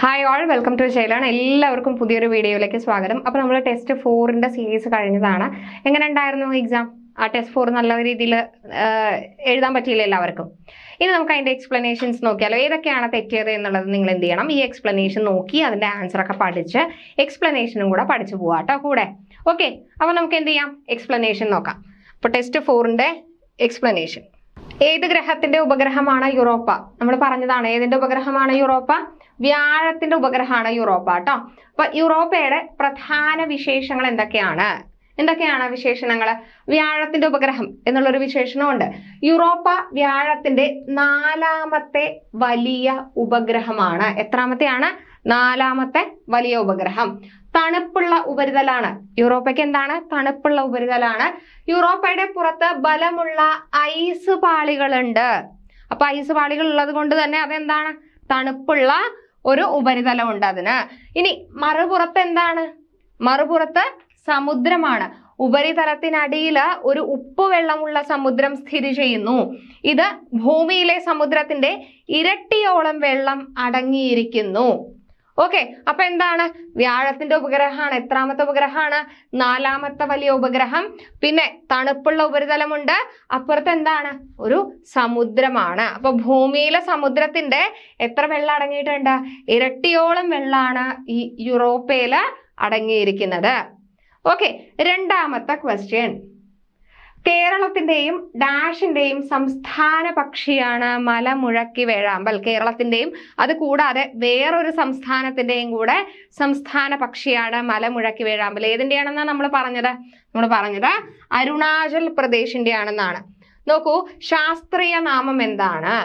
Hi all welcome to ശൈലാണ് എല്ലാവർക്കും പുതിയൊരു വീഡിയോയിലേക്ക് സ്വാഗതം. അപ്പോൾ നമ്മൾ ടെസ്റ്റ് ഫോറിന്റെ സീരീസ് കഴിഞ്ഞതാണ്. എങ്ങനെ ഉണ്ടായിരുന്നു എക്സാം ആ ടെസ്റ്റ് ഫോർ നല്ല രീതിയിൽ എഴുതാൻ പറ്റിയില്ല എല്ലാവർക്കും. ഇനി നമുക്ക് അതിന്റെ എക്സ്പ്ലനേഷൻസ് നോക്കിയാലോ. ഏതൊക്കെയാണ് തെറ്റിയത് എന്നുള്ളത് നിങ്ങൾ എന്ത് ചെയ്യണം? ഈ എക്സ്പ്ലനേഷൻ നോക്കി അതിന്റെ ആൻസറൊക്കെ പഠിച്ച് എക്സ്പ്ലനേഷനും കൂടെ പഠിച്ചു പോവാം കേട്ടോ കൂടെ. ഓക്കെ അപ്പോൾ നമുക്ക് എന്ത് ചെയ്യാം? എക്സ്പ്ലനേഷൻ നോക്കാം. അപ്പോൾ ടെസ്റ്റ് ഫോറിന്റെ എക്സ്പ്ലനേഷൻ ഏത് ഗ്രഹത്തിന്റെ ഉപഗ്രഹമാണ് യൂറോപ്പ? നമ്മൾ പറഞ്ഞതാണ് ഏതിന്റെ ഉപഗ്രഹമാണ് യൂറോപ്പ? വ്യാഴത്തിന്റെ ഉപഗ്രഹമാണ് യൂറോപ്പ കേട്ടോ അപ്പൊ യൂറോപ്പയുടെ പ്രധാന വിശേഷങ്ങൾ എന്തൊക്കെയാണ്? എന്തൊക്കെയാണ് വിശേഷണങ്ങൾ വ്യാഴത്തിന്റെ ഉപഗ്രഹം എന്നുള്ളൊരു വിശേഷണമുണ്ട് യൂറോപ്പ വ്യാഴത്തിന്റെ നാലാമത്തെ വലിയ ഉപഗ്രഹമാണ്. എത്രാമത്തെയാണ്? നാലാമത്തെ വലിയ ഉപഗ്രഹം. തണുപ്പുള്ള ഉപരിതലാണ്. യൂറോപ്പയ്ക്ക് എന്താണ്? തണുപ്പുള്ള ഉപരിതലാണ്. യൂറോപ്പയുടെ പുറത്ത് ബലമുള്ള ഐസ് പാളികളുണ്ട്. അപ്പൊ ഐസ് പാളികൾ ഉള്ളത് കൊണ്ട് തന്നെ അതെന്താണ്? തണുപ്പുള്ള ഒരു ഉപരിതലമുണ്ട് അതിന്. ഇനി മറുപുറത്ത് എന്താണ്? മറുപുറത്ത് സമുദ്രമാണ്. ഉപരിതലത്തിനടിയിൽ ഒരു ഉപ്പുവെള്ളമുള്ള സമുദ്രം സ്ഥിതി ചെയ്യുന്നു. ഇത് ഭൂമിയിലെ സമുദ്രത്തിന്റെ ഇരട്ടിയോളം വെള്ളം അടങ്ങിയിരിക്കുന്നു. ഓക്കെ അപ്പൊ എന്താണ്? വ്യാഴത്തിന്റെ ഉപഗ്രഹമാണ്. എത്രാമത്തെ ഉപഗ്രഹമാണ്? നാലാമത്തെ വലിയ ഉപഗ്രഹം. പിന്നെ തണുപ്പുള്ള ഉപരിതലമുണ്ട്. അപ്പുറത്ത് എന്താണ്? ഒരു സമുദ്രമാണ്. അപ്പൊ ഭൂമിയിലെ സമുദ്രത്തിന്റെ എത്ര വെള്ളം അടങ്ങിയിട്ടുണ്ട്? ഇരട്ടിയോളം വെള്ളമാണ് ഈ യൂറോപ്പയിൽ അടങ്ങിയിരിക്കുന്നത്. ഓക്കെ രണ്ടാമത്തെ ക്വസ്റ്റ്യൻ കേരളത്തിന്റെയും ഡാഷിന്റെയും സംസ്ഥാന പക്ഷിയാണ് മലമുഴക്കി വേഴാമ്പൽ. കേരളത്തിന്റെയും അത് കൂടാതെ വേറൊരു സംസ്ഥാനത്തിന്റെയും കൂടെ സംസ്ഥാന പക്ഷിയാണ് മലമുഴക്കി വേഴാമ്പൽ. ഏതിന്റെയാണെന്നാണ് നമ്മൾ പറഞ്ഞത്? നമ്മൾ പറഞ്ഞത് അരുണാചൽ പ്രദേശിന്റെ ആണെന്നാണ് നോക്കൂ ശാസ്ത്രീയ നാമം എന്താണ്?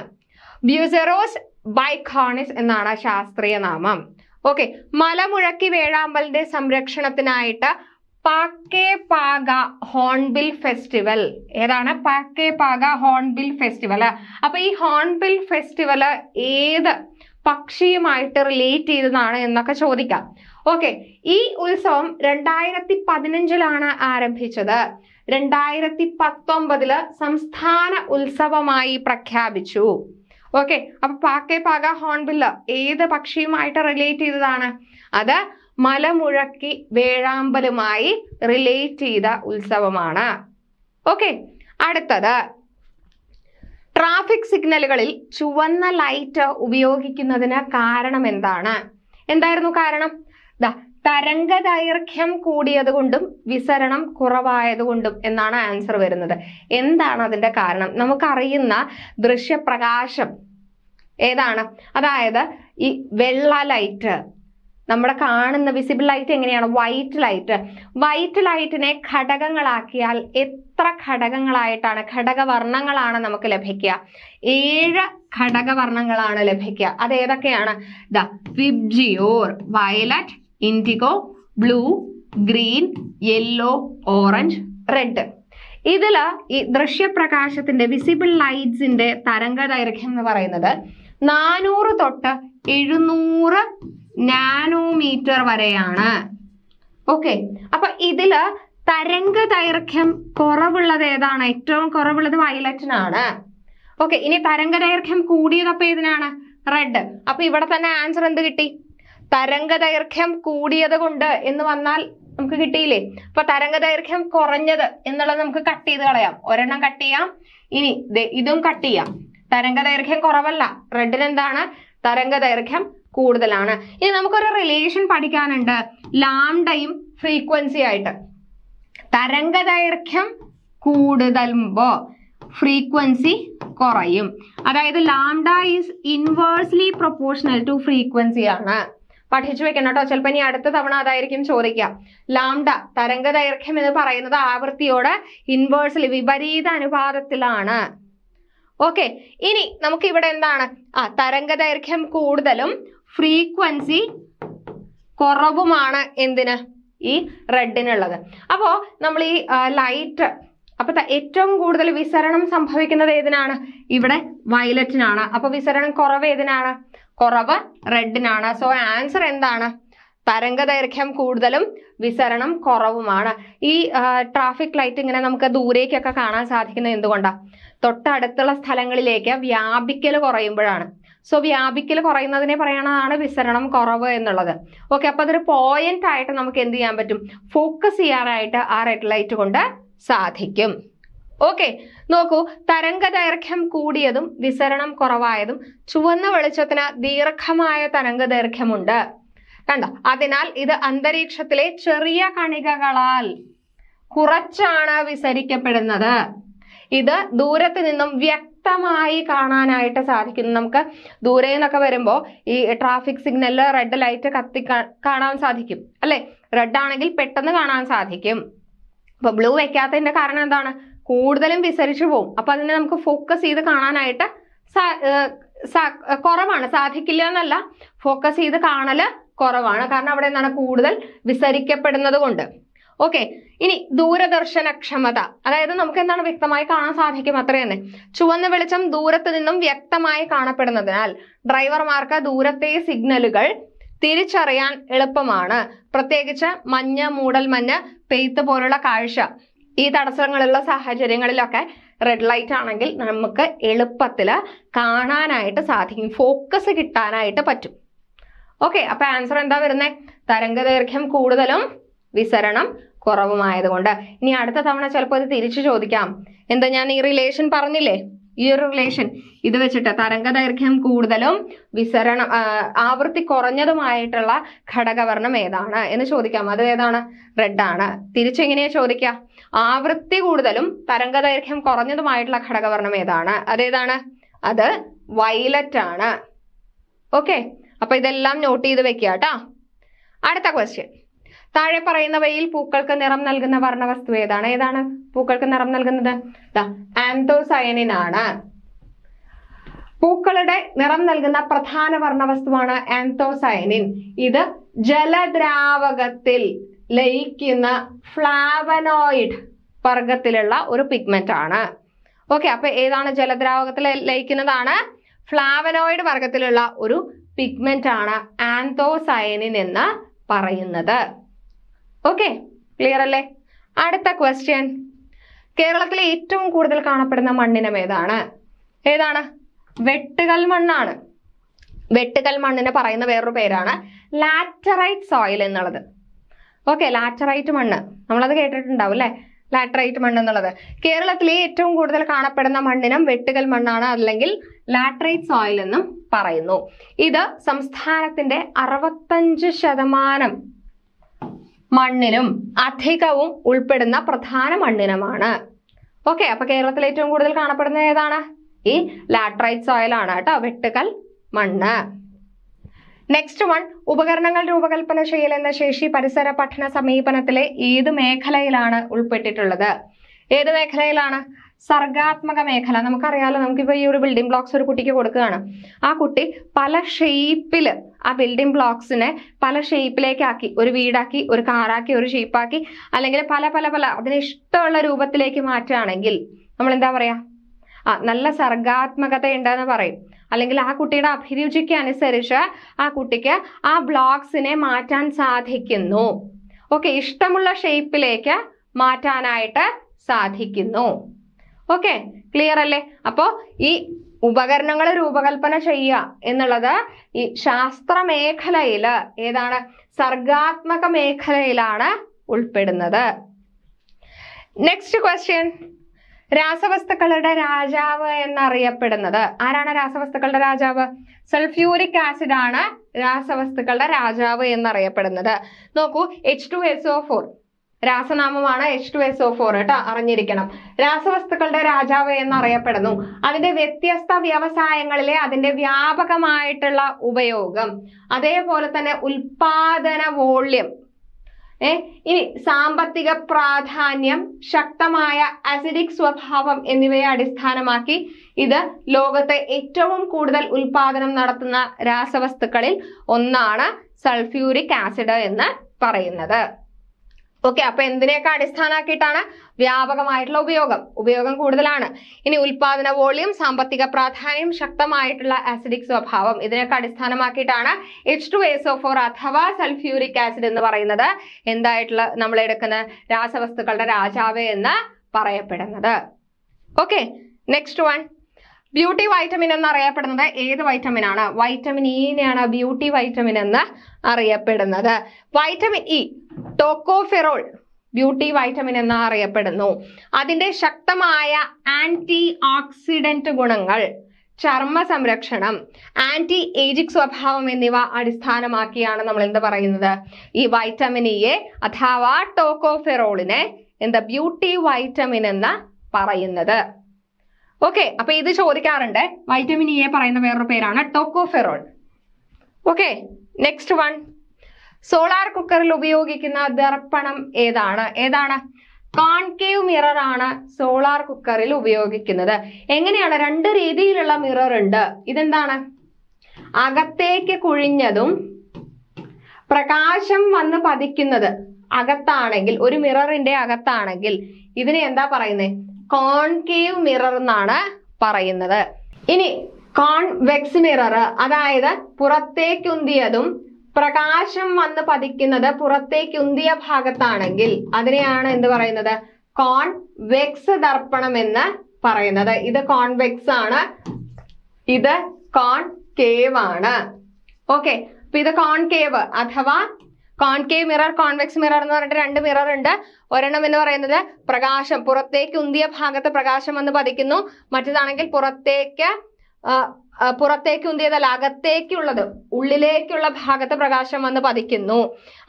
ബ്യൂസെറോസ് ബൈക്കോണിസ് എന്നാണ് ശാസ്ത്രീയ നാമം. ഓക്കെ മലമുഴക്കി വേഴാമ്പലിന്റെ സംരക്ഷണത്തിനായിട്ട് പാക്കേ പാക ഹോൺബിൽ ഫെസ്റ്റിവൽ. ഏതാണ്? Pakke Paga hornbill festival. അപ്പൊ ഈ ഹോൺബിൽ ഫെസ്റ്റിവൽ ഏത് പക്ഷിയുമായിട്ട് റിലേറ്റ് ചെയ്തതാണ് എന്നൊക്കെ ചോദിക്കാം. ഓക്കെ ഈ ഉത്സവം രണ്ടായിരത്തി പതിനഞ്ചിലാണ് ആരംഭിച്ചത്. രണ്ടായിരത്തി പത്തൊമ്പതിൽ സംസ്ഥാന ഉത്സവമായി പ്രഖ്യാപിച്ചു. ഓക്കെ അപ്പൊ പാക്കേ പാക ഹോൺബില്ല് ഏത് പക്ഷിയുമായിട്ട് റിലേറ്റ് ചെയ്തതാണ്? അത് മലമുഴക്കി വേഴാമ്പലുമായി റിലേറ്റ് ചെയ്ത ഉത്സവമാണ്. ഓക്കെ അടുത്തത്. ട്രാഫിക് സിഗ്നലുകളിൽ ചുവന്ന ലൈറ്റ് ഉപയോഗിക്കുന്നതിന് കാരണം എന്താണ്? എന്തായിരുന്നു കാരണം? തരംഗ ദൈർഘ്യം കൂടിയതുകൊണ്ടും വിസരണം കുറവായതുകൊണ്ടും എന്നാണ് ആൻസർ വരുന്നത്. എന്താണ് അതിന്റെ കാരണം? നമുക്കറിയുന്ന ദൃശ്യപ്രകാശം. ഏതാണ്? അതായത് ഈ വെള്ള ലൈറ്റ് നമ്മുടെ കാണുന്ന വിസിബിൾ ലൈറ്റ് എങ്ങനെയാണ്? വൈറ്റ് ലൈറ്റ് വൈറ്റ് ലൈറ്റിനെ ഘടകങ്ങളാക്കിയാൽ എത്ര ഘടകങ്ങളായിട്ടാണ്? ഘടകവർണങ്ങളാണ് നമുക്ക് ലഭിക്കുക. ഏഴ് ഘടകവർണങ്ങളാണ് ലഭിക്കുക. അത് ഏതൊക്കെയാണ് the VIBGYOR violet indigo blue green yellow orange red. ഇതിൽ ഈ ദൃശ്യപ്രകാശത്തിന്റെ വിസിബിൾ ലൈറ്റ്സിന്റെ തരംഗ ദൈർഘ്യം എന്ന് പറയുന്നത് നാനൂറ് തൊട്ട് എഴുന്നൂറ് നാനോമീറ്റർ വരെയാണ്. ഓക്കെ അപ്പൊ ഇതിൽ തരംഗ ദൈർഘ്യം കുറവുള്ളത് ഏതാണ്? ഏറ്റവും കുറവുള്ളത് വയലറ്റിനാണ്. ഓക്കെ ഇനി തരംഗ ദൈർഘ്യം കൂടിയത് അപ്പൊ ഏതിനാണ്? റെഡ് അപ്പൊ ഇവിടെ തന്നെ ആൻസർ എന്ത് കിട്ടി? തരംഗ ദൈർഘ്യം കൂടിയത് കൊണ്ട് എന്ന് വന്നാൽ നമുക്ക് കിട്ടിയില്ലേ? അപ്പൊ തരംഗ ദൈർഘ്യം കുറഞ്ഞത് എന്നുള്ളത് നമുക്ക് കട്ട് ചെയ്ത് കളയാം. ഒരെണ്ണം കട്ട് ചെയ്യാം. ഇനി ഇതും കട്ട് ചെയ്യാം. തരംഗ ദൈർഘ്യം കുറവല്ല. റെഡിന് എന്താണ്? തരംഗ ദൈർഘ്യം കൂടുതലാണ്. ഇനി നമുക്കൊരു റിലേഷൻ പഠിക്കാനുണ്ട്. ലാംഡയും ഫ്രീക്വൻസി ആയിട്ട്. തരംഗ ദൈർഘ്യം കൂടുതലുമ്പോ ഫ്രീക്വൻസി കുറയും. അതായത് lambda is inversely proportional to frequency ആണ്. പഠിച്ചു വെക്കണം കേട്ടോ. ചിലപ്പോൾ ഇനി അടുത്ത തവണ അതായിരിക്കും ചോദിക്കുക. ലാംഡ തരംഗ ദൈർഘ്യം എന്ന് പറയുന്നത് ആവൃത്തിയോട് ഇൻവേഴ്സ്ലി വിപരീത അനുപാതത്തിലാണ്. ഓക്കെ ഇനി നമുക്ക് ഇവിടെ എന്താണ്? ആ തരംഗ ദൈർഘ്യം കൂടുതലും ഫ്രീക്വൻസി കുറവുമാണ് എന്തിന്? ഈ റെഡിനുള്ളത്. അപ്പോൾ നമ്മൾ ഈ ലൈറ്റ് അപ്പൊ ഏറ്റവും കൂടുതൽ വിസരണം സംഭവിക്കുന്നത് ഏതിനാണ്? ഇവിടെ വയലറ്റിനാണ് അപ്പൊ വിസരണം കുറവ് ഏതിനാണ്? കുറവ് റെഡിനാണ് സോ ആൻസർ എന്താണ്? തരംഗ ദൈർഘ്യം കൂടുതലും വിസരണം കുറവുമാണ്. ഈ ട്രാഫിക് ലൈറ്റ് ഇങ്ങനെ നമുക്ക് ദൂരേക്കൊക്കെ കാണാൻ സാധിക്കുന്നത് എന്തുകൊണ്ടാണ് തൊട്ടടുത്തുള്ള സ്ഥലങ്ങളിലേക്ക് വ്യാപിക്കൽ കുറയുമ്പോഴാണ്. സോ വ്യാപിക്കൽ കുറയുന്നതിനെ പറയണതാണ് വിസരണം കുറവ് എന്നുള്ളത്. ഓക്കെ അപ്പോൾ അതൊരു പോയിന്റ് ആയിട്ട് നമുക്ക് എന്ത് ചെയ്യാൻ പറ്റും? ഫോക്കസ് ചെയ്യാനായിട്ട് ആ റെഡ് ലൈറ്റ് കൊണ്ട് സാധിക്കും. ഓക്കെ നോക്കൂ തരംഗ ദൈർഘ്യം കൂടിയതും വിസരണം കുറവായതും ചുവന്ന വെളിച്ചത്തിന് ദീർഘമായ തരംഗ ദൈർഘ്യമുണ്ട്. കണ്ടോ? അതിനാൽ ഇത് അന്തരീക്ഷത്തിലെ ചെറിയ കണികകളാൽ കുറച്ചാണ് വിസരിക്കപ്പെടുന്നത്. ഇത് ദൂരത്ത് നിന്നും വ്യക്തമായി കാണാനായിട്ട് സാധിക്കുന്നു. നമുക്ക് ദൂരെ നിന്നൊക്കെ വരുമ്പോൾ ഈ ട്രാഫിക് സിഗ്നലിൽ റെഡ് ലൈറ്റ് കത്തി കാണാൻ സാധിക്കും. അല്ലെ? റെഡ് ആണെങ്കിൽ പെട്ടെന്ന് കാണാൻ സാധിക്കും. അപ്പൊ ബ്ലൂ വെക്കാത്തതിന്റെ കാരണം എന്താണ്? കൂടുതലും വിസരിച്ചു പോകും അപ്പൊ അതിനെ നമുക്ക് ഫോക്കസ് ചെയ്ത് കാണാനായിട്ട് കുറവാണ്. സാധിക്കില്ല എന്നല്ല. ഫോക്കസ് ചെയ്ത് കാണൽ കുറവാണ്. കാരണം അവിടെ എന്താണ്? കൂടുതൽ വിസരിക്കപ്പെടുന്നത് കൊണ്ട്. ഓക്കെ ഇനി ദൂരദർശനക്ഷമത. അതായത് നമുക്ക് എന്താണ് വ്യക്തമായി കാണാൻ സാധിക്കും അത്ര തന്നെ ചുവന്ന വെളിച്ചം ദൂരത്ത് നിന്നും വ്യക്തമായി കാണപ്പെടുന്നതിനാൽ ഡ്രൈവർമാർക്ക് ദൂരത്തെ സിഗ്നലുകൾ തിരിച്ചറിയാൻ എളുപ്പമാണ്. പ്രത്യേകിച്ച് മഞ്ഞ മൂടൽ മഞ്ഞ് പെയ്ത്ത് പോലുള്ള കാഴ്ച. ഈ തടസ്സങ്ങളുള്ള സാഹചര്യങ്ങളിലൊക്കെ റെഡ് ലൈറ്റ് ആണെങ്കിൽ നമുക്ക് എളുപ്പത്തിൽ കാണാനായിട്ട് സാധിക്കും. ഫോക്കസ് കിട്ടാനായിട്ട് പറ്റും. ഓക്കെ അപ്പൊ ആൻസർ എന്താ വരുന്നത് തരംഗദൈർഘ്യം കൂടുതലും വിസരണം കുറവുമായതുകൊണ്ട്. ഇനി അടുത്ത തവണ ചിലപ്പോൾ ഇത് തിരിച്ചു ചോദിക്കാം. എന്താ ഞാൻ ഈ റിലേഷൻ പറഞ്ഞില്ലേ? ഈ ഒരു റിലേഷൻ ഇത് വെച്ചിട്ട് തരംഗ ദൈർഘ്യം കൂടുതലും വിസരണം ആവൃത്തി കുറഞ്ഞതുമായിട്ടുള്ള ഘടകവർണം ഏതാണ് എന്ന് ചോദിക്കാം. അത് ഏതാണ്? റെഡ് ആണ്. തിരിച്ചെങ്ങനെയാ ചോദിക്കുക ആവൃത്തി കൂടുതലും തരംഗ ദൈർഘ്യം കുറഞ്ഞതുമായിട്ടുള്ള ഘടകവർണം ഏതാണ്? അതേതാണ് അത് വൈലറ്റ് ആണ്. ഓക്കെ അപ്പൊ ഇതെല്ലാം നോട്ട് ചെയ്ത് വെക്കുക കേട്ടോ. അടുത്ത ക്വസ്റ്റ്യൻ താഴെ പറയുന്നവയിൽ പൂക്കൾക്ക് നിറം നൽകുന്ന വർണവസ്തു ഏതാണ്? ഏതാണ്? പൂക്കൾക്ക് നിറം നൽകുന്നത്? ആന്തോസയനിൻ ആണ് പൂക്കളുടെ നിറം നൽകുന്ന പ്രധാന വർണവസ്തുവാണ് ആന്തോസയനിൻ. ഇത് ജലദ്രാവകത്തിൽ ലയിക്കുന്ന ഫ്ലാവനോയിഡ് വർഗത്തിലുള്ള ഒരു പിഗ്മെന്റ് ആണ് ഓക്കെ അപ്പൊ ഏതാണ് ജലദ്രാവകത്തിൽ ലയിക്കുന്നതാണ്? ഫ്ലാവനോയിഡ് വർഗത്തിലുള്ള ഒരു പിഗ്മെന്റ് ആണ് ആന്തോസയനിൻ എന്ന് പറയുന്നത്. ഓക്കെ ക്ലിയർ അല്ലേ? അടുത്ത ക്വസ്റ്റ്യൻ കേരളത്തിലെ ഏറ്റവും കൂടുതൽ കാണപ്പെടുന്ന മണ്ണിനം ഏതാണ്? ഏതാണ്? വെട്ടുകൽ മണ്ണാണ്. വെട്ടുകൽ മണ്ണിന് പറയുന്ന വേറൊരു പേരാണ് ലാറ്ററൈറ്റ് സോയിൽ എന്നുള്ളത്. ഓക്കെ ലാറ്ററൈറ്റ് മണ്ണ്. നമ്മളത് കേട്ടിട്ടുണ്ടാവും അല്ലേ? ലാറ്ററൈറ്റ് മണ്ണ് എന്നുള്ളത്. കേരളത്തിലെ ഏറ്റവും കൂടുതൽ കാണപ്പെടുന്ന മണ്ണിനം വെട്ടുകൽ മണ്ണാണ് അല്ലെങ്കിൽ ലാറ്ററൈറ്റ് സോയിൽ എന്നും പറയുന്നു. ഇത് സംസ്ഥാനത്തിന്റെ അറുപത്തഞ്ച് ശതമാനം മണ്ണിനും അധികവും ഉൾപ്പെടുന്ന പ്രധാന മണ്ണിനമാണ്. ഓക്കെ അപ്പൊ കേരളത്തിൽ ഏറ്റവും കൂടുതൽ കാണപ്പെടുന്ന ഏതാണ്? ഈ ലാട്രൈറ്റ് സോയിൽ ആണ് കേട്ടോ വെട്ടുകൽ മണ്ണ്. നെക്സ്റ്റ് വൺ ഉപകരണങ്ങൾ രൂപകൽപ്പന ചെയ്യൽ എന്ന ശേഷി പരിസര പഠന സമീപനത്തിലെ ഏത് മേഖലയിലാണ് ഉൾപ്പെട്ടിട്ടുള്ളത്? ഏത് മേഖലയിലാണ്? സർഗാത്മക മേഖല. നമുക്കറിയാലോ നമുക്കിപ്പോൾ ഈ ഒരു ബിൽഡിംഗ് ബ്ലോക്സ് ഒരു കുട്ടിക്ക് കൊടുക്കുകയാണ്. ആ കുട്ടി പല ഷേപ്പിൽ ആ ബിൽഡിംഗ് ബ്ലോക്സിനെ പല ഷേപ്പിലേക്കാക്കി ഒരു വീടാക്കി ഒരു കാറാക്കി ഒരു ഷേപ്പാക്കി അല്ലെങ്കിൽ പല പല പല അതിന് ഇഷ്ടമുള്ള രൂപത്തിലേക്ക് മാറ്റുകയാണെങ്കിൽ നമ്മൾ എന്താ പറയാ? ആ നല്ല സർഗാത്മകത ഉണ്ടെന്ന് പറയും. അല്ലെങ്കിൽ ആ കുട്ടിയുടെ അഭിരുചിക്ക് അനുസരിച്ച് ആ കുട്ടിക്ക് ആ ബ്ലോക്സിനെ മാറ്റാൻ സാധിക്കുന്നു. ഓക്കെ ഇഷ്ടമുള്ള ഷേപ്പിലേക്ക് മാറ്റാനായിട്ട് സാധിക്കുന്നു. ഓക്കെ ക്ലിയർ അല്ലേ? അപ്പോൾ ഈ ഉപകരണങ്ങൾ രൂപകൽപ്പന ചെയ്യുക എന്നുള്ളത് ഈ ശാസ്ത്ര മേഖലയിൽ ഏതാണ്? സർഗാത്മക മേഖലയിലാണ് ഉൾപ്പെടുന്നത്. നെക്സ്റ്റ് ക്വസ്റ്റ്യൻ രാസവസ്തുക്കളുടെ രാജാവ് എന്നറിയപ്പെടുന്നത്. ആരാണ് രാസവസ്തുക്കളുടെ രാജാവ്? സൾഫ്യൂരിക് ആസിഡ് ആണ് രാസവസ്തുക്കളുടെ രാജാവ് എന്നറിയപ്പെടുന്നത്. നോക്കൂ H two S O four രാസനാമമാണ് H two S O four കേട്ടോ അറിഞ്ഞിരിക്കണം. രാസവസ്തുക്കളുടെ രാജാവ് എന്നറിയപ്പെടുന്നു. അതിന്റെ വ്യത്യസ്ത വ്യവസായങ്ങളിലെ അതിന്റെ വ്യാപകമായിട്ടുള്ള ഉപയോഗം. അതേപോലെ തന്നെ ഉൽപാദന വോള്യം. ഏ ഇനി സാമ്പത്തിക പ്രാധാന്യം ശക്തമായ അസിഡിക് സ്വഭാവം എന്നിവയെ അടിസ്ഥാനമാക്കി ഇത് ലോകത്തെ ഏറ്റവും കൂടുതൽ ഉൽപാദനം നടത്തുന്ന രാസവസ്തുക്കളിൽ ഒന്നാണ് സൾഫ്യൂരിക് ആസിഡ് എന്ന് പറയുന്നത്. ഓക്കെ അപ്പൊ എന്തിനെയൊക്കെ അടിസ്ഥാനമാക്കിയിട്ടാണ് വ്യാപകമായിട്ടുള്ള ഉപയോഗം? ഉപയോഗം കൂടുതലാണ്. ഇനി ഉൽപാദന വോളിയം സാമ്പത്തിക പ്രാധാന്യം ശക്തമായിട്ടുള്ള ആസിഡിക് സ്വഭാവം ഇതിനൊക്കെ അടിസ്ഥാനമാക്കിയിട്ടാണ് എച്ച് ടു എസ് ഫോർ അഥവാ സൾഫ്യൂരിക് ആസിഡ് എന്ന് പറയുന്നത് എന്തായിട്ടുള്ള നമ്മൾ എടുക്കുന്ന രാസവസ്തുക്കളുടെ രാജാവ് എന്ന് പറയപ്പെടുന്നത്. Okay next one beauty vitamin എന്ന് അറിയപ്പെടുന്നത് ഏത് വൈറ്റമിൻ ആണ് വൈറ്റമിൻ ഇനെയാണ് ബ്യൂട്ടി വൈറ്റമിൻ എന്ന് അറിയപ്പെടുന്നത്. Vitamin E tocopherol beauty vitamin എന്ന് അറിയപ്പെടുന്നു. അതിന്റെ ശക്തമായ ആന്റി ഓക്സിഡന്റ് ഗുണങ്ങൾ ചർമ്മ സംരക്ഷണം ആന്റി ഏജിക് സ്വഭാവം എന്നിവ അടിസ്ഥാനമാക്കിയാണ് നമ്മൾ എന്ത് പറയുന്നത്? ഈ വൈറ്റമിൻ ഇയെ അഥവാ ടോക്കോഫെറോളിനെ എന്താ ബ്യൂട്ടി വൈറ്റമിൻ എന്ന് പറയുന്നത്. ഓക്കെ അപ്പൊ ഇത് ചോദിക്കാറുണ്ട്. വൈറ്റമിൻ എ പറയുന്ന വേറൊരു പേരാണ് tocopherol okay next one solar കുക്കറിൽ ഉപയോഗിക്കുന്ന ദർപ്പണം ഏതാണ്? ഏതാണ്? കോൺകേവ് മിറർ ആണ് സോളാർ കുക്കറിൽ ഉപയോഗിക്കുന്നത്. എങ്ങനെയാണ്? രണ്ട് രീതിയിലുള്ള മിറർ ഉണ്ട്. ഇതെന്താണ്? അകത്തേക്ക് കുഴിഞ്ഞതും പ്രകാശം വന്ന് പതിക്കുന്നത് അകത്താണെങ്കിൽ ഒരു മിററിന്റെ അകത്താണെങ്കിൽ. ഇതിനെ എന്താ പറയുന്നത് കോൺകേവ് മിറർ എന്നാണ് പറയുന്നത്. ഇനി കോൺവെക്സ് മിറർ അതായത് പുറത്തേക്കുന്തിയതും പ്രകാശം വന്ന് പതിക്കുന്നത് പുറത്തേക്കുന്തിയ ഭാഗത്താണെങ്കിൽ അതിനെയാണ് എന്ത് പറയുന്നത്? കോൺവെക്സ് ദർപ്പണം എന്ന് പറയുന്നത്. ഇത് കോൺവെക്സ് ആണ്. ഇത് കോൺകേവ് ആണ്. ഓക്കെ അപ്പൊ ഇത് കോൺകേവ് അഥവാ കോൺകേവ് മിറർ കോൺവെക്സ് മിറർ എന്ന് പറഞ്ഞിട്ട് രണ്ട് മിറർ ഉണ്ട്. ഒരെണ്ണം എന്ന് പറയുന്നത് പ്രകാശം പുറത്തേക്ക് ഉന്തിയ ഭാഗത്ത് പ്രകാശം വന്ന് പതിക്കുന്നു. മറ്റേതാണെങ്കിൽ പുറത്തേക്ക് പുറത്തേക്ക് ഉന്തിയതല്ല അകത്തേക്കുള്ളത് ഉള്ളിലേക്കുള്ള ഭാഗത്ത് പ്രകാശം വന്ന് പതിക്കുന്നു.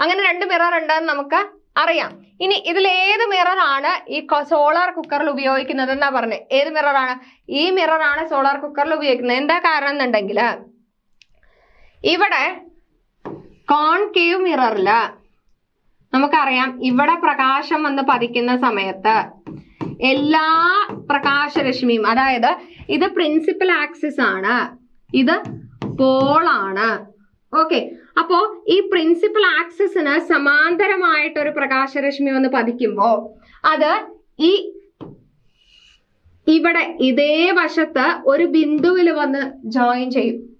അങ്ങനെ രണ്ട് മിറർ ഉണ്ടെന്ന് നമുക്ക് അറിയാം. ഇനി ഇതിൽ ഏത് മിററാണ് ഈ സോളാർ കുക്കറിൽ ഉപയോഗിക്കുന്നത് എന്നാ പറഞ്ഞത് ഏത് മിററാണ് ഈ മിററാണ് സോളാർ കുക്കറിൽ ഉപയോഗിക്കുന്നത്. എന്താ കാരണം എന്നുണ്ടെങ്കിൽ ഇവിടെ കോൺകേവ് മിററിൽ നമുക്കറിയാം ഇവിടെ പ്രകാശം വന്ന് പതിക്കുന്ന സമയത്ത് എല്ലാ പ്രകാശരശ്മിയും അതായത് ഇത് പ്രിൻസിപ്പൽ ആക്സിസ് ആണ് ഇത് പോളാണ് ഓക്കെ അപ്പോ ഈ പ്രിൻസിപ്പൽ ആക്സിസിന് സമാന്തരമായിട്ട് ഒരു പ്രകാശരശ്മി വന്ന് പതിക്കുമ്പോ അത് ഈ ഇവിടെ ഇതേ വശത്ത് ഒരു ബിന്ദുവിൽ വന്ന് ജോയിൻ ചെയ്യും.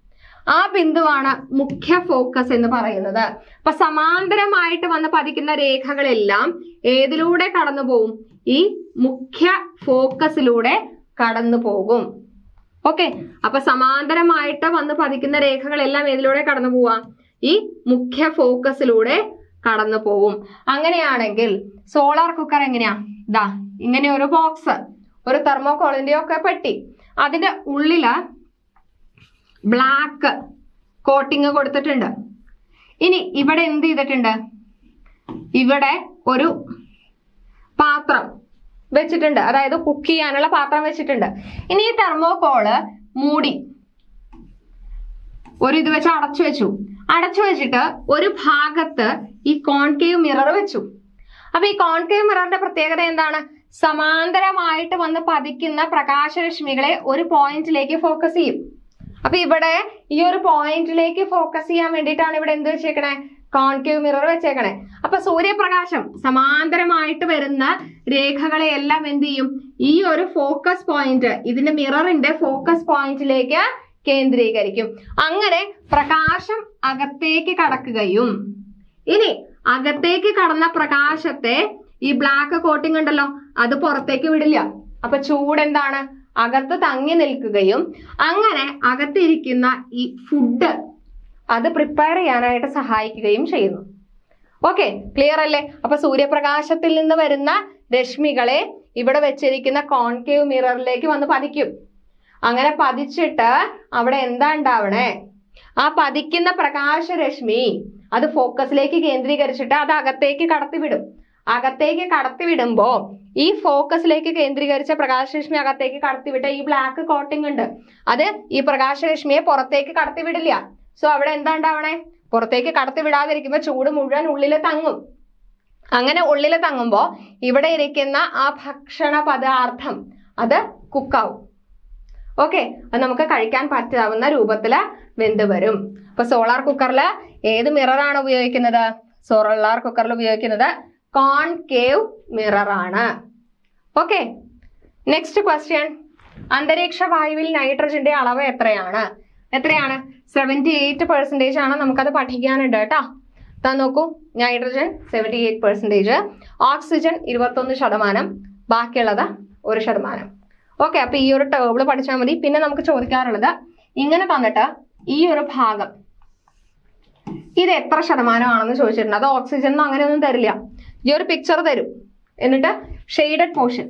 ആ ബിന്ദുവാണ് മുഖ്യ ഫോക്കസ് എന്ന് പറയുന്നത്. അപ്പൊ സമാന്തരമായിട്ട് വന്ന് പതിക്കുന്ന രേഖകളെല്ലാം ഏതിലൂടെ കടന്നു പോകും ഈ മുഖ്യ ഫോക്കസിലൂടെ കടന്നു പോകും ഓക്കെ അപ്പൊ സമാന്തരമായിട്ട് വന്ന് പതിക്കുന്ന രേഖകളെല്ലാം ഏതിലൂടെ കടന്നു പോവാ ഈ മുഖ്യ ഫോക്കസിലൂടെ കടന്നു പോവും അങ്ങനെയാണെങ്കിൽ സോളാർ കുക്കർ എങ്ങനെയാ? ഇതാ ഇങ്ങനെ ഒരു ബോക്സ് ഒരു തെർമോകോളിന്റെ ഒക്കെ പെട്ടി. അതിന്റെ ഉള്ളിൽ ബ്ലാക്ക് കോട്ടിങ് കൊടുത്തിട്ടുണ്ട്. ഇനി ഇവിടെ എന്ത് ചെയ്തിട്ടുണ്ട്? ഇവിടെ ഒരു പാത്രം വെച്ചിട്ടുണ്ട്. അതായത് കുക്ക് ചെയ്യാനുള്ള പാത്രം വെച്ചിട്ടുണ്ട്. ഇനി ഈ തെർമോകോൾ മൂടി ഒരു ഇത് വെച്ച് അടച്ചു വെച്ചു. അടച്ചു വെച്ചിട്ട് ഒരു ഭാഗത്ത് ഈ കോൺകേവ് മിറർ വെച്ചു. അപ്പൊ ഈ കോൺകേവ് മിററിന്റെ പ്രത്യേകത എന്താണ്? സമാന്തരമായിട്ട് വന്ന് പതിക്കുന്ന പ്രകാശരശ്മികളെ ഒരു പോയിന്റിലേക്ക് ഫോക്കസ് ചെയ്യും. അപ്പൊ ഇവിടെ ഈ ഒരു പോയിന്റിലേക്ക് ഫോക്കസ് ചെയ്യാൻ വേണ്ടിയിട്ടാണ് ഇവിടെ എന്ത് വെച്ചേക്കണേ? Concave mirror വെച്ചേക്കണേ. അപ്പൊ സൂര്യപ്രകാശം സമാന്തരമായിട്ട് വരുന്ന രേഖകളെ എല്ലാം എന്ത് ചെയ്യും? ഈ ഒരു ഫോക്കസ് പോയിന്റ് ഇതിന്റെ മിററിന്റെ ഫോക്കസ് പോയിന്റിലേക്ക് കേന്ദ്രീകരിക്കും. അങ്ങനെ പ്രകാശം അകത്തേക്ക് കടക്കുകയും ഇനി അകത്തേക്ക് കടന്ന പ്രകാശത്തെ ഈ ബ്ലാക്ക് കോട്ടിംഗ് ഉണ്ടല്ലോ അത് പുറത്തേക്ക് വിടില്ല. അപ്പൊ ചൂട് എന്താണ്? അകത്ത് തങ്ങി നിൽക്കുകയും അങ്ങനെ അകത്തിരിക്കുന്ന ഈ ഫുഡ് അത് പ്രിപ്പയർ ചെയ്യാനായിട്ട് സഹായിക്കുകയും ചെയ്യുന്നു. ഓക്കെ ക്ലിയർ അല്ലേ? അപ്പൊ സൂര്യപ്രകാശത്തിൽ നിന്ന് വരുന്ന രശ്മികളെ ഇവിടെ വെച്ചിരിക്കുന്ന കോൺകേവ് മിററിലേക്ക് വന്ന് പതിക്കും. അങ്ങനെ പതിച്ചിട്ട് അവിടെ എന്താ ഉണ്ടാവണേ? ആ പതിക്കുന്ന പ്രകാശരശ്മി അത് ഫോക്കസിലേക്ക് കേന്ദ്രീകരിച്ചിട്ട് അത് അകത്തേക്ക് കടത്തിവിടും. അകത്തേക്ക് കടത്തിവിടുമ്പോൾ ഈ ഫോക്കസിലേക്ക് കേന്ദ്രീകരിച്ച പ്രകാശരശ്മി അകത്തേക്ക് കടത്തിവിട്ട ഈ ബ്ലാക്ക് കോട്ടിംഗ് ഉണ്ട്. അത് ഈ പ്രകാശരശ്മിയെ പുറത്തേക്ക് കടത്തിവിടില്ല. സോ അവിടെ എന്താ ഉണ്ടാവണേ? പുറത്തേക്ക് കടത്തിവിടാതിരിക്കുമ്പോൾ ചൂട് മുഴുവൻ ഉള്ളിൽ തങ്ങും. അങ്ങനെ ഉള്ളിൽ തങ്ങുമ്പോൾ ഇവിടെ ഇരിക്കുന്ന ആ ഭക്ഷണ പദാർത്ഥം അത് കുക്കാവും. ഓക്കെ അത് നമുക്ക് കഴിക്കാൻ പറ്റാവുന്ന രൂപത്തിൽ വെന്ത് വരും. അപ്പൊ സോളാർ കുക്കറിൽ ഏത് മിററാണ് ഉപയോഗിക്കുന്നത്? സോളാർ കുക്കറിൽ ഉപയോഗിക്കുന്നത് കോൺകേവ് മിറർ ആണ് ഓക്കെ നെക്സ്റ്റ് ക്വസ്റ്റ്യൻ അന്തരീക്ഷ വായുവിൽ നൈട്രജന്റെ അളവ് എത്രയാണ്? എത്രയാണ്? സെവന്റി എയ്റ്റ് പെർസെന്റേജ് ആണ് നമുക്കത് പഠിക്കാനുണ്ട് കേട്ടോ. താ നോക്കൂ. Nitrogen seventy eight percentage oxygen ഇരുപത്തൊന്ന് ശതമാനം. ബാക്കിയുള്ളത് ഒരു ശതമാനം. ഓക്കെ അപ്പൊ ഈ ഒരു ടേബിൾ പഠിച്ചാൽ മതി. പിന്നെ നമുക്ക് ചോദിക്കാറുള്ളത് ഇങ്ങനെ തന്നിട്ട് ഈ ഒരു ഭാഗം ഇത് എത്ര ശതമാനമാണെന്ന് ചോദിച്ചിട്ടുണ്ട്. അത് ഓക്സിജൻ അങ്ങനെ ഒന്നും തരില്ല. ഈ ഒരു പിക്ചർ തരും. എന്നിട്ട് ഷെയ്ഡഡ് പോർഷൻ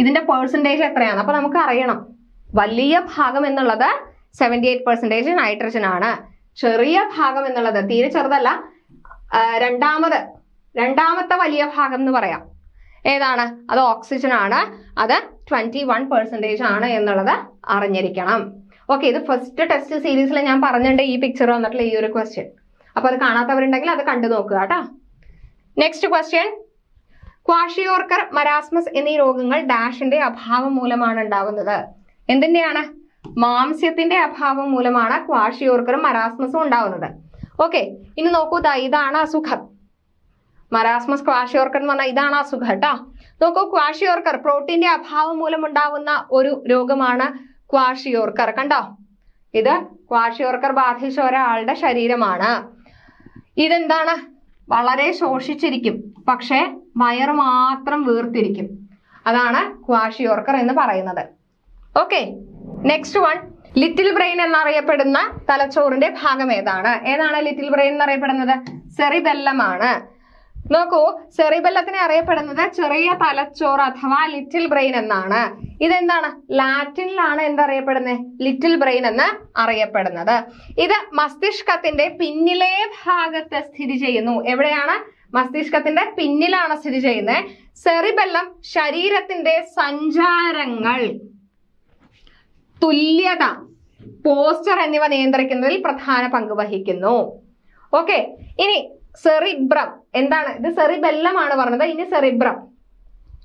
ഇതിന്റെ പേഴ്സന്റേജ് എത്രയാണ്? അപ്പൊ നമുക്ക് അറിയണം. വലിയ ഭാഗം എന്നുള്ളത് സെവന്റി എയ്റ്റ് പെർസെന്റേജ് നൈട്രജൻ ആണ്. ചെറിയ ഭാഗം എന്നുള്ളത് തീരെ ചെറുതല്ല. രണ്ടാമത് രണ്ടാമത്തെ വലിയ ഭാഗം എന്ന് പറയാം. ഏതാണ്? അത് ഓക്സിജൻ ആണ്. അത് ട്വന്റി വൺ പെർസെന്റേജ് ആണ് എന്നുള്ളത് അറിഞ്ഞിരിക്കണം. ഓക്കെ ഇത് ഫസ്റ്റ് ടെസ്റ്റ് സീരീസിൽ ഞാൻ പറഞ്ഞിട്ടുണ്ട് ഈ പിക്ചർ വന്നിട്ടുള്ള ഈ ഒരു ക്വസ്റ്റ്യൻ അപ്പൊ അത് കാണാത്തവരുണ്ടെങ്കിൽ അത് കണ്ടു നോക്കുക കേട്ടോ. നെക്സ്റ്റ് ക്വസ്റ്റ്യൻ ക്വാഷിയോർക്കർ മരാസ്മസ് എന്നീ രോഗങ്ങൾ ഡാഷിന്റെ അഭാവം മൂലമാണ് ഉണ്ടാവുന്നത് എന്തിന്റെയാണ്? മാംസ്യത്തിന്റെ അഭാവം മൂലമാണ് ക്വാഷിയോർക്കറും മരാസ്മസും ഉണ്ടാവുന്നത് ഓക്കെ ഇനി നോക്കൂ ഇതാണ് അസുഖം. മരാസ്മസ് ക്വാഷിയോർക്കർ എന്ന് പറഞ്ഞാൽ ഇതാണ് അസുഖം കേട്ടോ. നോക്കൂ ക്വാഷിയോർക്കർ പ്രോട്ടീന്റെ അഭാവം മൂലം ഉണ്ടാവുന്ന ഒരു രോഗമാണ് ക്വാഷിയോർക്കർ കണ്ടോ? ഇത് ക്വാഷിയോർക്കർ ബാധിച്ച ഒരാളുടെ ശരീരമാണ്. ഇതെന്താണ്? വളരെ ശോഷിച്ചിരിക്കും. പക്ഷെ വയറ് മാത്രം വീർത്തിരിക്കും. അതാണ് ക്വാഷിയോർക്കർ എന്ന് പറയുന്നത്. Okay next one. Little brain എന്നറിയപ്പെടുന്ന തലച്ചോറിന്റെ ഭാഗം ഏതാണ്? ഏതാണ് ലിറ്റിൽ ബ്രെയിൻ എന്നറിയപ്പെടുന്നത്? സെറിബെല്ലം ആണ് നോക്കൂ സെറിബല്ലത്തിനെ അറിയപ്പെടുന്നത് ചെറിയ തലച്ചോറ് അഥവാ ലിറ്റിൽ ബ്രെയിൻ എന്നാണ്. ഇതെന്താണ്? ലാറ്റിനിലാണ് എന്തറിയപ്പെടുന്നത്? ലിറ്റിൽ ബ്രെയിൻ എന്ന് അറിയപ്പെടുന്നത്. ഇത് മസ്തിഷ്കത്തിന്റെ പിന്നിലെ ഭാഗത്ത് സ്ഥിതി ചെയ്യുന്നു. എവിടെയാണ്? മസ്തിഷ്കത്തിന്റെ പിന്നിലാണ് സ്ഥിതി ചെയ്യുന്നത്. സെറിബെല്ലം ശരീരത്തിന്റെ സഞ്ചാരങ്ങൾ തുല്യത പോസ്റ്റർ എന്നിവ നിയന്ത്രിക്കുന്നതിൽ പ്രധാന പങ്ക് വഹിക്കുന്നു. ഓക്കെ ഇനി സെറിബ്രം. എന്താണ്? ഇത് സെറിബെല്ലമാണ് പറഞ്ഞത്. ഇനി സെറിബ്രം.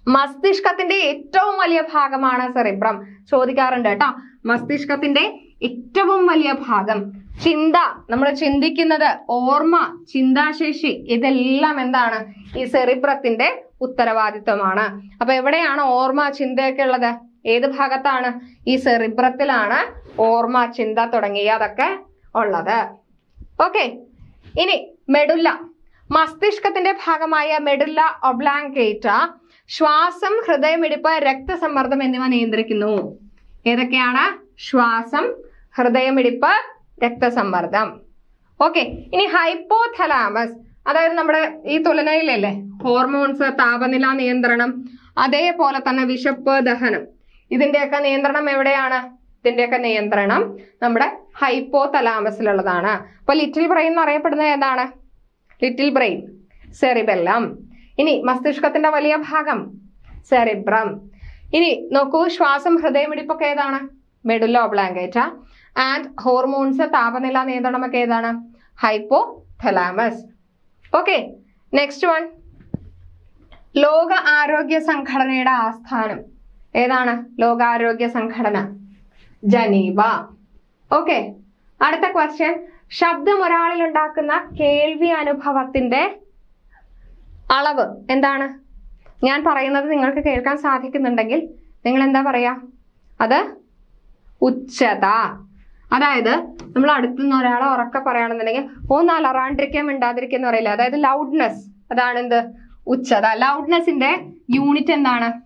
മസ്തിഷ്കത്തിന്റെ ഏറ്റവും വലിയ ഭാഗമാണ് സെറിബ്രം. ചോദിക്കാറുണ്ട് കേട്ടോ. മസ്തിഷ്കത്തിന്റെ ഏറ്റവും വലിയ ഭാഗം. ചിന്ത. നമ്മൾ ചിന്തിക്കുന്നത് ഓർമ്മ ചിന്താശേഷി ഇതെല്ലാം എന്താണ്? ഈ സെറിബ്രത്തിന്റെ ഉത്തരവാദിത്വമാണ്. അപ്പൊ എവിടെയാണ് ഓർമ്മ ചിന്തയൊക്കെ ഉള്ളത്? ഏത് ഭാഗത്താണ്? ഈ സെറിബ്രത്തിലാണ് ഓർമ്മ ചിന്ത തുടങ്ങിയതൊക്കെ ഉള്ളത്. ഓക്കെ. ഇനി മെഡുല്ല. മസ്തിഷ്കത്തിന്റെ ഭാഗമായ മെഡുല്ല ഒബ്ലാങ്കേറ്റ ശ്വാസം ഹൃദയമിടിപ്പ് രക്തസമ്മർദ്ദം എന്നിവ നിയന്ത്രിക്കുന്നു. ഏതൊക്കെയാണ്? ശ്വാസം ഹൃദയമിടിപ്പ് രക്തസമ്മർദ്ദം. ഓക്കെ ഇനി ഹൈപ്പോഥലാമസ് അതായത് നമ്മുടെ ഈ തുലനയിലല്ലേ ഹോർമോൺസ് താപനില നിയന്ത്രണം അതേപോലെ തന്നെ വിശപ്പ് ദഹനം. ഇതിന്റെയൊക്കെ നിയന്ത്രണം എവിടെയാണ്? ഇതിന്റെയൊക്കെ നിയന്ത്രണം നമ്മുടെ ഹൈപ്പോ തലാമസിലുള്ളതാണ് അപ്പൊ ലിറ്റിൽ ബ്രെയിൻ എന്ന് അറിയപ്പെടുന്നത് ഏതാണ്? ലിറ്റിൽ ബ്രെയിൻ സെറിബെല്ലം ഇനി മസ്തിഷ്കത്തിന്റെ വലിയ ഭാഗം സെറിബ്രം ഇനി നോക്കൂ ശ്വാസം ഹൃദയമിടിപ്പൊക്കെ ഏതാണ്? മെഡുല്ലോ ബ്ലാങ്കേറ്റ ആൻഡ് ഹോർമോൺസ് താപനില നിയന്ത്രണമൊക്കെ ഏതാണ്? Hypo thalamus okay next one ലോക ആരോഗ്യ സംഘടനയുടെ ആസ്ഥാനം. ഏതാണ്? ലോകാരോഗ്യ സംഘടന. ജനീവ. ഓക്കെ അടുത്ത ക്വസ്റ്റ്യൻ ശബ്ദം ഒരാളിൽ ഉണ്ടാക്കുന്ന കേൾവി അനുഭവത്തിന്റെ അളവ് എന്താണ്? ഞാൻ പറയുന്നത് നിങ്ങൾക്ക് കേൾക്കാൻ സാധിക്കുന്നുണ്ടെങ്കിൽ നിങ്ങൾ എന്താ പറയാ? അത് ഉച്ചത. അതായത് നമ്മൾ അടുത്തുനിന്ന് ഒരാളെ ഉറക്കെ പറയുകയാണെന്നുണ്ടെങ്കിൽ ഒന്ന് അലറാണ്ടിരിക്കാൻ മിണ്ടാതിരിക്കുക എന്ന് പറയില്ല? അതായത് ലൗഡ്നെസ് അതാണ് എന്ത്? ഉച്ചത. ലൗഡ്നെസിന്റെ യൂണിറ്റ് എന്താണ്?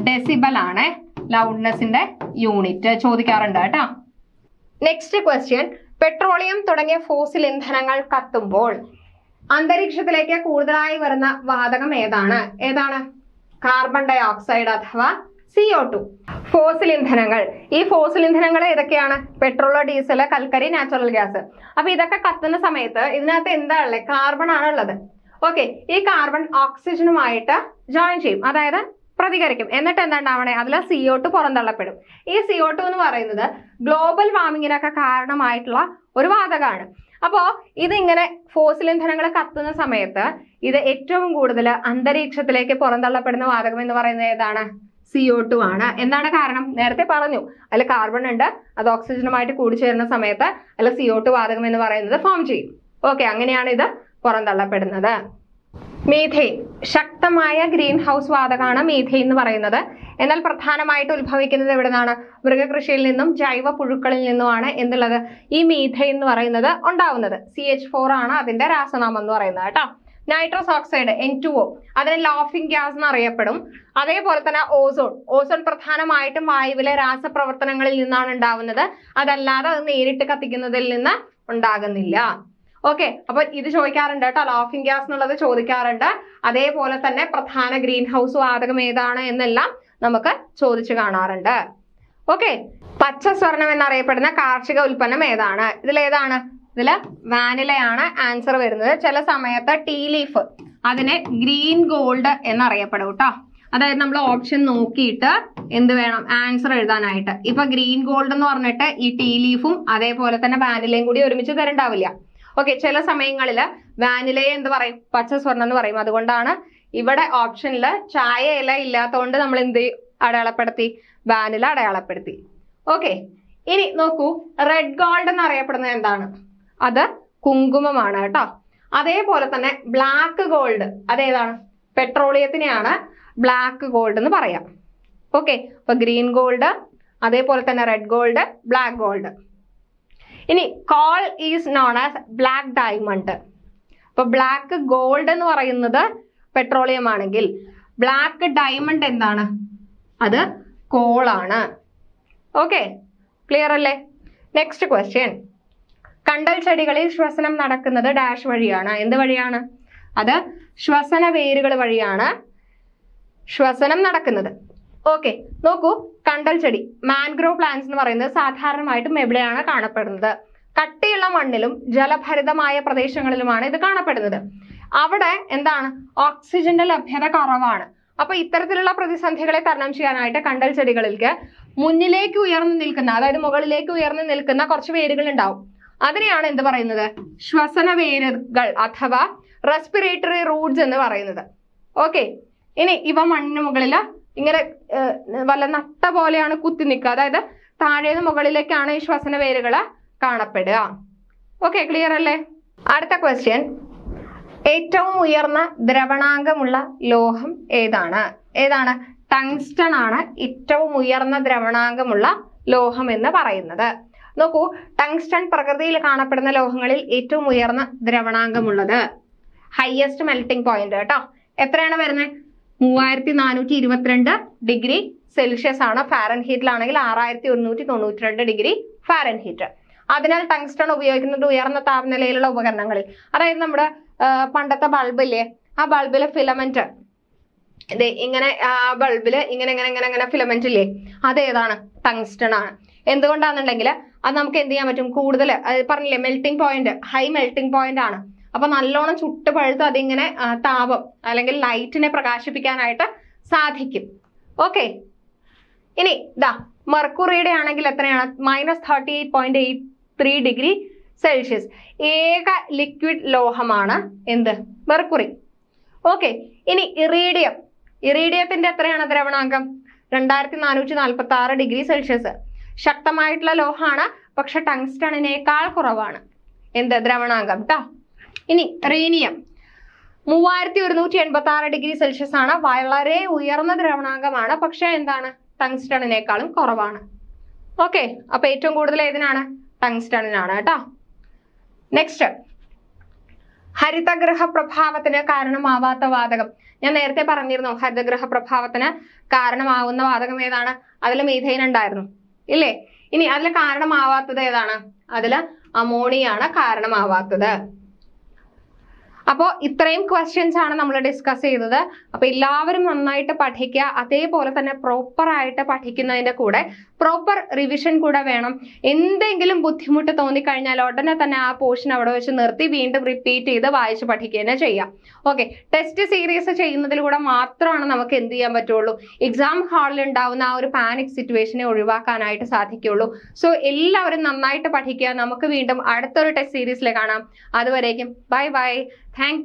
ഡെസിബൽ ആണ് ലൗഡ്നെസിന്റെ യൂണിറ്റ് ചോദിക്കാറുണ്ട് കേട്ടോ. നെക്സ്റ്റ് ക്വസ്റ്റ്യൻ പെട്രോളിയം തുടങ്ങിയ ഫോസിൽ ഇന്ധനങ്ങൾ കത്തുമ്പോൾ അന്തരീക്ഷത്തിലേക്ക് കൂടുതലായി വരുന്ന വാതകം ഏതാണ്? ഏതാണ്? കാർബൺ ഡൈ ഓക്സൈഡ് അഥവാ സിഒ ടു ഫോസിൽ ഇന്ധനങ്ങൾ. ഈ ഫോസിൽ ഇന്ധനങ്ങൾ ഏതൊക്കെയാണ്? പെട്രോൾ ഡീസൽ കൽക്കരി നാച്ചുറൽ ഗ്യാസ് അപ്പൊ ഇതൊക്കെ കത്തുന്ന സമയത്ത് ഇതിനകത്ത് എന്താ ഉള്ളത്? കാർബൺ ആണ് ഉള്ളത്. ഓക്കെ ഈ കാർബൺ ഓക്സിജനുമായിട്ട് ജോയിൻ ചെയ്യും. അതായത് പ്രതികരിക്കും. എന്നിട്ട് എന്താ ഉണ്ടാവണേ അതിൽ ഒ ടു പുറന്തള്ളപ്പെടും. ഈ സി ഒ ടു എന്ന് പറയുന്നത് ഗ്ലോബൽ വാർമിങ്ങിനൊക്കെ കാരണമായിട്ടുള്ള ഒരു വാതകമാണ് അപ്പോ ഇതിങ്ങനെ ഫോസിൽ ഇന്ധനങ്ങൾ കത്തുന്ന സമയത്ത് ഇത് ഏറ്റവും കൂടുതൽ അന്തരീക്ഷത്തിലേക്ക് പുറന്തള്ളപ്പെടുന്ന വാതകം എന്ന് പറയുന്നത് ഏതാണ്? സി ഒ ടു ആണ്. എന്താണ് കാരണം? നേരത്തെ പറഞ്ഞു. അതിൽ കാർബൺ ഉണ്ട് അത് ഓക്സിജനുമായിട്ട് കൂടിച്ചേരുന്ന സമയത്ത് അതിൽ ഒ ടു വാതകം എന്ന് പറയുന്നത് ഫോം ചെയ്യും. ഓക്കെ അങ്ങനെയാണ് ഇത് പുറന്തള്ളപ്പെടുന്നത്. മീഥെയിൻ ശക്തമായ ഗ്രീൻ ഹൗസ് വാതകമാണ് മീഥേൻ എന്ന് പറയുന്നത്. എന്നാൽ പ്രധാനമായിട്ട് ഉത്ഭവിക്കുന്നത് എവിടെ നിന്നാണ് മൃഗകൃഷിയിൽ നിന്നും ജൈവ പുഴുക്കളിൽ നിന്നുമാണ് എന്നുള്ളത് ഈ മീഥേൻ എന്ന് പറയുന്നത് ഉണ്ടാവുന്നത്. സി എച്ച് ഫോർ ആണ് അതിന്റെ രാസനാമം എന്ന് പറയുന്നത് കേട്ടോ. Nitrous oxide N two O അതിനെ ലോഫിംഗ് ഗ്യാസ് എന്ന് അറിയപ്പെടും. അതേപോലെ തന്നെ ഓസോൺ ഓസോൺ പ്രധാനമായിട്ടും വായുവിലെ രാസപ്രവർത്തനങ്ങളിൽ നിന്നാണ് ഉണ്ടാവുന്നത്. അതല്ലാതെ അത് നേരിട്ട് കത്തിക്കുന്നതിൽ നിന്ന് ഉണ്ടാകുന്നില്ല. ഓക്കെ അപ്പൊ ഇത് ചോദിക്കാറുണ്ട് കേട്ടോ. ലാഫിംഗ് ഗ്യാസ് എന്നുള്ളത് ചോദിക്കാറുണ്ട്. അതേപോലെ തന്നെ പ്രധാന ഗ്രീൻ ഹൗസ് വാതകം ഏതാണ് എന്നെല്ലാം നമുക്ക് ചോദിച്ചു കാണാറുണ്ട്. ഓക്കെ പച്ച സ്വർണം എന്നറിയപ്പെടുന്ന കാർഷിക ഉൽപ്പന്നം ഏതാണ്? ഇതിൽ ഏതാണ്? ഇതിൽ വാനിലയാണ് ആൻസർ വരുന്നത്. ചില സമയത്ത് ടീ ലീഫ് അതിനെ ഗ്രീൻ ഗോൾഡ് എന്നറിയപ്പെടും കേട്ടോ. അതായത് നമ്മൾ ഓപ്ഷൻ നോക്കിയിട്ട് എന്ത് വേണം? ആൻസർ എഴുതാനായിട്ട്. ഇപ്പൊ ഗ്രീൻ ഗോൾഡ് എന്ന് പറഞ്ഞിട്ട് ഈ ടീ ലീഫും അതേപോലെ തന്നെ വാനിലയും കൂടി ഒരുമിച്ച് തരണ്ടാവില്ല. ഓക്കെ ചില സമയങ്ങളിൽ വാനിലയെ എന്ത് പറയും പച്ച സ്വർണം എന്ന് പറയും. അതുകൊണ്ടാണ് ഇവിടെ ഓപ്ഷനിൽ ചായ ഇല ഇല്ലാത്തതുകൊണ്ട് നമ്മൾ എന്ത് അടയാളപ്പെടുത്തി. വാനില അടയാളപ്പെടുത്തി. ഓക്കെ ഇനി നോക്കൂ റെഡ് ഗോൾഡ് എന്ന് അറിയപ്പെടുന്നത് എന്താണ്? അത് കുങ്കുമമാണ് കേട്ടോ. അതേപോലെ തന്നെ ബ്ലാക്ക് ഗോൾഡ് അതേതാണ് പെട്രോളിയത്തിനെയാണ് ബ്ലാക്ക് ഗോൾഡ് എന്ന് പറയാം. ഓക്കെ അപ്പൊ ഗ്രീൻ ഗോൾഡ് അതേപോലെ തന്നെ റെഡ് ഗോൾഡ് ബ്ലാക്ക് ഗോൾഡ് ഇനി coal is known as black diamond അപ്പൊ ബ്ലാക്ക് ഗോൾഡ് എന്ന് പറയുന്നത് പെട്രോളിയം ആണെങ്കിൽ. ബ്ലാക്ക് ഡയമണ്ട് എന്താണ്? അത് കോളാണ് ഓക്കെ ക്ലിയർ അല്ലേ? നെക്സ്റ്റ് ക്വസ്റ്റ്യൻ കണ്ടൽ ചെടികളിൽ ശ്വസനം നടക്കുന്നത് ഡാഷ് വഴിയാണ്. എന്ത് വഴിയാണ്? അത് ശ്വസന വേരുകൾ വഴിയാണ് ശ്വസനം നടക്കുന്നത്. ഓക്കെ നോക്കൂ കണ്ടൽ ചെടി മാൻഗ്രോ പ്ലാന്റ്സ് എന്ന് പറയുന്നത് സാധാരണമായിട്ടും എവിടെയാണ് കാണപ്പെടുന്നത്? കട്ടിയുള്ള മണ്ണിലും ജലഭരിതമായ പ്രദേശങ്ങളിലുമാണ് ഇത് കാണപ്പെടുന്നത്. അവിടെ എന്താണ്? ഓക്സിജന്റെ ലഭ്യത കുറവാണ്. അപ്പൊ ഇത്തരത്തിലുള്ള പ്രതിസന്ധികളെ തരണം ചെയ്യാനായിട്ട് കണ്ടൽ ചെടികളിലേക്ക് മുന്നിലേക്ക് ഉയർന്നു നിൽക്കുന്ന അതായത് മുകളിലേക്ക് ഉയർന്നു നിൽക്കുന്ന കുറച്ച് വേരുകൾ ഉണ്ടാവും. അതിനെയാണ് എന്ത് പറയുന്നത്? ശ്വസന വേരുകൾ അഥവാ റെസ്പിറേറ്ററി റൂട്ട്സ് എന്ന് പറയുന്നത്. ഓക്കെ ഇനി ഇവ മണ്ണിന് മുകളിൽ ഇങ്ങനെ വല്ല നട്ട പോലെയാണ് കുത്തി നിൽക്കുക. അതായത് താഴേന്ന് മുകളിലേക്കാണ് ഈ ശ്വസന വേരുകൾ കാണപ്പെടുക. ഓക്കെ ക്ലിയർ അല്ലേ? അടുത്ത ക്വസ്റ്റ്യൻ ഏറ്റവും ഉയർന്ന ദ്രവണാങ്കമുള്ള ലോഹം ഏതാണ്? ഏതാണ്? ടങ്സ്റ്റൺ ആണ് ഏറ്റവും ഉയർന്ന ദ്രവണാങ്കമുള്ള ലോഹം എന്ന് പറയുന്നത്. നോക്കൂ ടങ്സ്റ്റൺ പ്രകൃതിയിൽ കാണപ്പെടുന്ന ലോഹങ്ങളിൽ ഏറ്റവും ഉയർന്ന ദ്രവണാംഗമുള്ളത്. ഹയസ്റ്റ് മെൽറ്റിംഗ് പോയിന്റ് കേട്ടോ. എത്രയാണ് വരുന്നത്? മൂവായിരത്തി നാനൂറ്റി ഇരുപത്തിരണ്ട് ഡിഗ്രി സെൽഷ്യസ് ആണ് ഫാരൻ ഹീറ്റിലാണെങ്കിൽ ആറായിരത്തി ഒരുന്നൂറ്റി തൊണ്ണൂറ്റി രണ്ട് ഡിഗ്രി ഫാരൻ ഹീറ്റ് അതിനാൽ ടങ്സ്റ്റൺ ഉപയോഗിക്കുന്നത് ഉയർന്ന താപനിലയിലുള്ള ഉപകരണങ്ങളിൽ. അതായത് നമ്മുടെ പണ്ടത്തെ ബൾബില്ലേ? ആ ബൾബിലെ ഫിലമെന്റ്. ഇത് ഇങ്ങനെ ആ ബൾബിൽ ഇങ്ങനെ ഇങ്ങനെ ഇങ്ങനെ ഇങ്ങനെ ഫിലമെന്റ് ഇല്ലേ? അത് ഏതാണ്? ടങ്സ്റ്റൺ ആണ്. എന്തുകൊണ്ടാണെന്നുണ്ടെങ്കിൽ അത് നമുക്ക് എന്ത് ചെയ്യാൻ പറ്റും? കൂടുതൽ പറഞ്ഞില്ലേ melting point high melting point ആണ്. അപ്പൊ നല്ലോണം ചുട്ട് പഴുത്ത് അതിങ്ങനെ താപം അല്ലെങ്കിൽ ലൈറ്റിനെ പ്രകാശിപ്പിക്കാനായിട്ട് സാധിക്കും. ഓക്കെ ഇനി ഇതാ മെർക്കുറിയുടെ ആണെങ്കിൽ എത്രയാണ്? Minus thirty eight point eight three degree Celsius ഏക ലിക്വിഡ് ലോഹമാണ് എന്ത്? മെർക്കുറി ഓക്കെ ഇനി ഇറീഡിയം ഇറീഡിയത്തിന്റെ എത്രയാണ് ദ്രവണാങ്കം? രണ്ടായിരത്തി നാനൂറ്റി നാൽപ്പത്തി ആറ് ഡിഗ്രി സെൽഷ്യസ് ശക്തമായിട്ടുള്ള ലോഹമാണ് പക്ഷെ ടങ്സ്റ്റണിനേക്കാൾ കുറവാണ്. എന്ത്? ദ്രവണാങ്കം. ട്ടോ ഇനി റീനിയം. മൂവായിരത്തി ഒരുന്നൂറ്റി എൺപത്തി ആറ് ഡിഗ്രി സെൽഷ്യസ് ആണ്. വളരെ ഉയർന്ന ദ്രവണാങ്കമാണ് പക്ഷെ എന്താണ്? ടങ്സ്റ്റണിനേക്കാളും കുറവാണ്. ഓക്കെ അപ്പൊ ഏറ്റവും കൂടുതൽ ഏതിനാണ്? ടങ്സ്റ്റണിനാണ് കേട്ടോ. നെക്സ്റ്റ് ഹരിതഗ്രഹ പ്രഭാവത്തിന് കാരണമാവാത്ത വാതകം. ഞാൻ നേരത്തെ പറഞ്ഞിരുന്നു ഹരിതഗ്രഹ പ്രഭാവത്തിന് കാരണമാവുന്ന വാതകം ഏതാണ്? അതിൽ മീഥൈൻ ഉണ്ടായിരുന്നു. ഇല്ലേ? ഇനി അതിൽ കാരണമാവാത്തത് ഏതാണ്? അതിൽ അമോണിയാണ് കാരണമാവാത്തത്. അപ്പോൾ ഇത്രയും ക്വസ്റ്റ്യൻസ് ആണ് നമ്മൾ ഡിസ്കസ് ചെയ്തത്. അപ്പോൾ എല്ലാവരും നന്നായിട്ട് പഠിക്കുക അതേപോലെ തന്നെ പ്രോപ്പർ ആയിട്ട് പഠിക്കുന്നതിന്റെ കൂടെ പ്രോപ്പർ റിവിഷൻ കൂടെ വേണം. എന്തെങ്കിലും ബുദ്ധിമുട്ട് തോന്നിക്കഴിഞ്ഞാൽ ഉടനെ തന്നെ ആ പോർഷൻ അവിടെ വെച്ച് നിർത്തി വീണ്ടും റിപ്പീറ്റ് ചെയ്ത് വായിച്ച് പഠിക്കുക തന്നെ ചെയ്യാം ഓക്കെ ടെസ്റ്റ് സീരീസ് ചെയ്യുന്നതിലൂടെ മാത്രമാണ് നമുക്ക് എന്ത് ചെയ്യാൻ പറ്റുള്ളൂ? എക്സാം ഹാളിൽ ഉണ്ടാവുന്ന ആ ഒരു പാനിക് സിറ്റുവേഷനെ ഒഴിവാക്കാനായിട്ട് സാധിക്കുള്ളൂ സോ എല്ലാവരും നന്നായിട്ട് പഠിക്കുക. നമുക്ക് വീണ്ടും അടുത്തൊരു ടെസ്റ്റ് സീരീസിൽ കാണാം. അതുവരേക്കും ബൈ ബൈ താങ്ക്